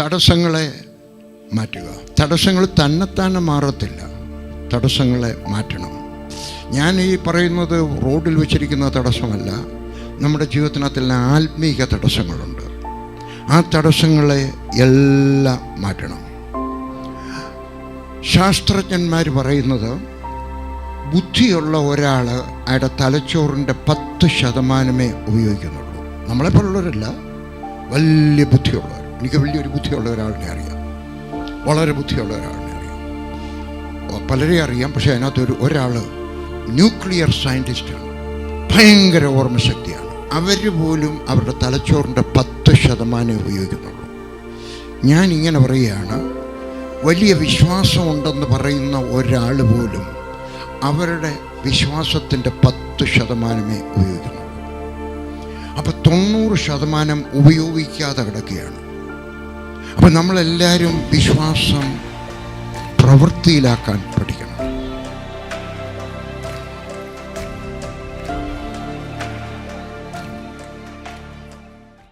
തടസ്സങ്ങളെ മാറ്റുക. തടസ്സങ്ങൾ തന്നെത്താനെ മാറത്തില്ല. തടസ്സങ്ങളെ മാറ്റണം. ഞാൻ ഈ പറയുന്നത് റോഡിൽ വെച്ചിരിക്കുന്ന തടസ്സമല്ല. നമ്മുടെ ജീവിതത്തിനകത്തുള്ള ആത്മീക തടസ്സങ്ങളുണ്ട്. ആ തടസ്സങ്ങളെ എല്ലാം മാറ്റണം. ശാസ്ത്രജ്ഞന്മാർ പറയുന്നത് ബുദ്ധിയുള്ള ഒരാൾ അയാളുടെ തലച്ചോറിന്റെ പത്ത് ശതമാനമേ ഉപയോഗിക്കുന്നുള്ളൂ. നമ്മളെപ്പോലുള്ളവരല്ല. വലിയ ബുദ്ധിയുള്ളവർ. എനിക്ക് വലിയൊരു ബുദ്ധിയുള്ള ഒരാളിനെ അറിയാം. വളരെ ബുദ്ധിയുള്ള ഒരാളിനെ അറിയാം. പലരെ അറിയാം പക്ഷേ അതിനകത്തൊരു ഒരാൾ ന്യൂക്ലിയർ സയന്റിസ്റ്റാണ് ഭയങ്കര ഓർമ്മശക്തിയാണ്. അവർ പോലും അവരുടെ തലച്ചോറിന്റെ പത്ത് ശതമാനം ഉപയോഗിക്കുന്നുള്ളൂ. ഞാൻ ഇങ്ങനെ പറയുകയാണ് വലിയ വിശ്വാസമുണ്ടെന്ന് പറയുന്ന ഒരാൾ പോലും അവരുടെ വിശ്വാസത്തിന്റെ പത്ത് ശതമാനമേ ഉപയോഗിക്കുന്നുള്ളൂ. അപ്പോൾ തൊണ്ണൂറ് ശതമാനം ഉപയോഗിക്കാതെ കിടക്കുകയാണ്. അപ്പം നമ്മളെല്ലാവരും വിശ്വാസം പ്രവൃത്തിയിലാക്കാൻ പഠിക്കണം.